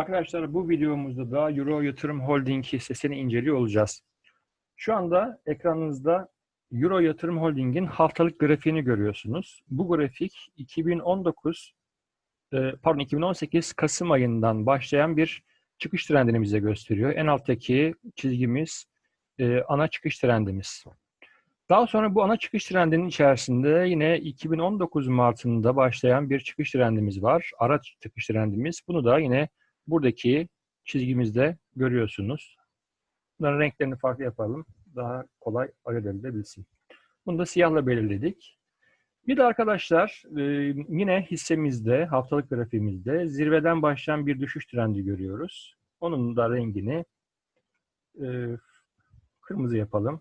Arkadaşlar bu videomuzda da Euro Yatırım Holding hissesini inceliyor olacağız. Şu anda ekranınızda Euro Yatırım Holding'in haftalık grafiğini görüyorsunuz. Bu grafik 2019 e, pardon 2018 Kasım ayından başlayan bir çıkış trendini bize gösteriyor. En alttaki çizgimiz e, ana çıkış trendimiz. Daha sonra bu ana çıkış trendinin içerisinde yine 2019 Mart'ında başlayan bir çıkış trendimiz var. Ara çıkış trendimiz. Bunu da yine buradaki çizgimizde görüyorsunuz. Bunların renklerini farklı yapalım. Daha kolay ayırt edilebilsin. Bunu da siyahla belirledik. Bir de arkadaşlar e, yine hissemizde, haftalık grafiğimizde zirveden başlayan bir düşüş trendi görüyoruz. Onun da rengini e, kırmızı yapalım.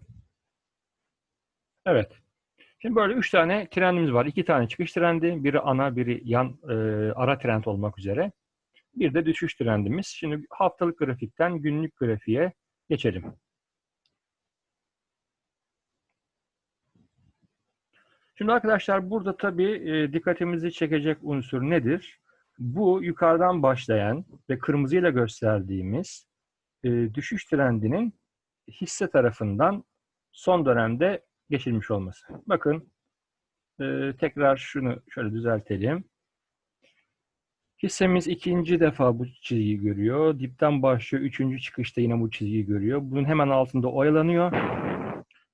Evet. Şimdi böyle üç tane trendimiz var. İki tane çıkış trendi, biri ana, biri yan e, ara trend olmak üzere. Bir de düşüş trendimiz. Şimdi haftalık grafikten günlük grafiğe geçelim. Şimdi arkadaşlar burada tabii e, dikkatimizi çekecek unsur nedir? Bu yukarıdan başlayan ve kırmızıyla gösterdiğimiz e, düşüş trendinin hisse tarafından son dönemde geçilmiş olması. Bakın e, tekrar şunu şöyle düzeltelim. Hissemiz ikinci defa bu çizgiyi görüyor. Dipten başlıyor. Üçüncü çıkışta yine bu çizgiyi görüyor. Bunun hemen altında oyalanıyor.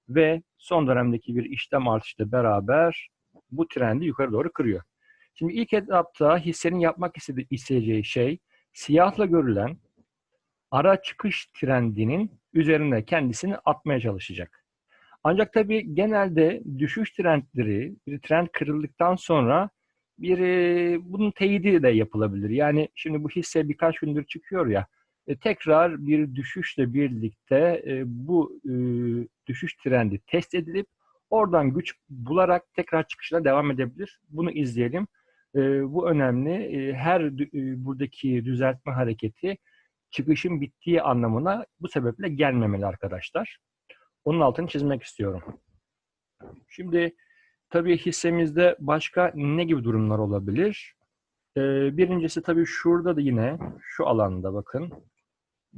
Ve son dönemdeki bir işlem artışla beraber bu trendi yukarı doğru kırıyor. Şimdi ilk etapta hissenin yapmak istediği, isteyeceği şey siyahla görülen ara çıkış trendinin üzerine kendisini atmaya çalışacak. Ancak tabii genelde düşüş trendleri, bir trend kırıldıktan sonra bir e, bunun teyidi de yapılabilir. Yani şimdi bu hisse birkaç gündür çıkıyor ya, e, tekrar bir düşüşle birlikte e, bu e, düşüş trendi test edilip oradan güç bularak tekrar çıkışına devam edebilir. Bunu izleyelim. E, bu önemli. E, her e, buradaki düzeltme hareketi çıkışın bittiği anlamına bu sebeple gelmemeli arkadaşlar. Onun altını çizmek istiyorum. Şimdi tabii hissemizde başka ne gibi durumlar olabilir? Ee, birincisi tabii şurada da yine şu alanda bakın.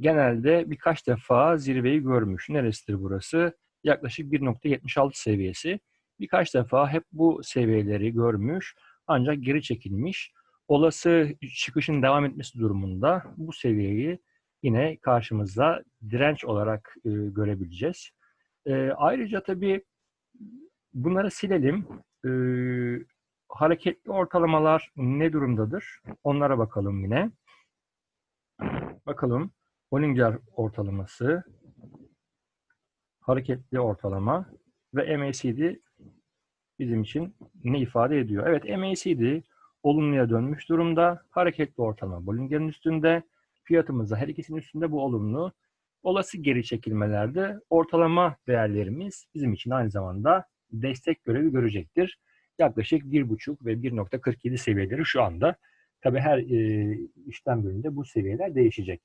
Genelde birkaç defa zirveyi görmüş. Neresidir burası? Yaklaşık 1.76 seviyesi. Birkaç defa hep bu seviyeleri görmüş ancak geri çekilmiş. Olası çıkışın devam etmesi durumunda bu seviyeyi yine karşımızda direnç olarak e, görebileceğiz. E, ayrıca tabii bunları silelim. E, hareketli ortalamalar ne durumdadır? Onlara bakalım yine. Bakalım. Bollinger ortalaması, hareketli ortalama ve MACD bizim için ne ifade ediyor? Evet MACD olumluya dönmüş durumda. Hareketli ortalama Bollinger'in üstünde. Fiyatımız da her ikisinin üstünde bu olumlu. Olası geri çekilmelerde ortalama değerlerimiz bizim için aynı zamanda destek görevi görecektir. Yaklaşık 1.5 ve 1.47 seviyeleri şu anda. Tabi her e, işlem bölümünde bu seviyeler değişecek.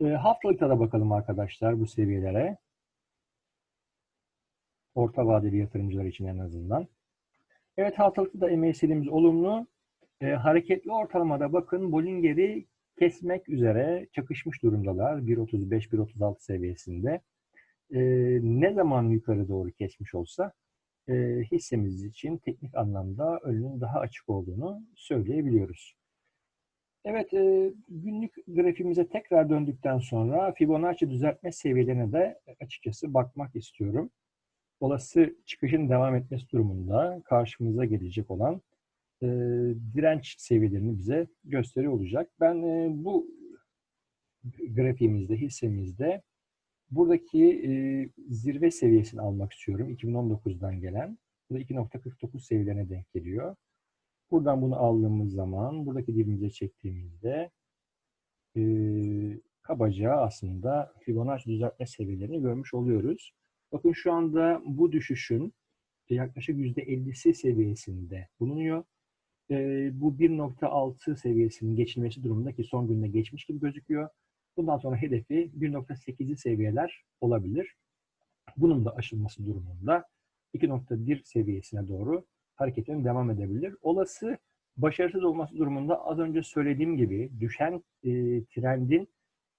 E, haftalıkta da bakalım arkadaşlar bu seviyelere. Orta vadeli yatırımcılar için en azından. Evet haftalıkta da MACD'miz olumlu. E, hareketli ortalamada bakın Bollinger'i kesmek üzere çakışmış durumdalar. 1.35-1.36 seviyesinde. E, ne zaman yukarı doğru kesmiş olsa e, hissemiz için teknik anlamda önünün daha açık olduğunu söyleyebiliyoruz. Evet, e, günlük grafiğimize tekrar döndükten sonra Fibonacci düzeltme seviyelerine de açıkçası bakmak istiyorum. Olası çıkışın devam etmesi durumunda karşımıza gelecek olan e, direnç seviyelerini bize gösteriyor olacak. Ben e, bu grafiğimizde, hissemizde buradaki e, zirve seviyesini almak istiyorum. 2019'dan gelen. Bu da 2.49 seviyelerine denk geliyor. Buradan bunu aldığımız zaman, buradaki dibimize çektiğimizde e, kabaca aslında Fibonacci düzeltme seviyelerini görmüş oluyoruz. Bakın şu anda bu düşüşün yaklaşık %50'si seviyesinde bulunuyor. E, bu 1.6 seviyesinin geçilmesi durumunda ki son günde geçmiş gibi gözüküyor. Bundan sonra hedefi 1.8'li seviyeler olabilir. Bunun da aşılması durumunda 2.1 seviyesine doğru hareketine devam edebilir. Olası Başarısız olması durumunda az önce söylediğim gibi düşen e, trendin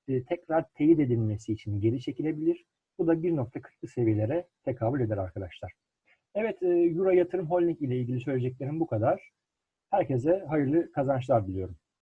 e, tekrar teyit edilmesi için geri çekilebilir. Bu da 1.40'lı seviyelere tekabül eder arkadaşlar. Evet, e, Euro Yatırım Holding ile ilgili söyleyeceklerim bu kadar. Herkese hayırlı kazançlar diliyorum.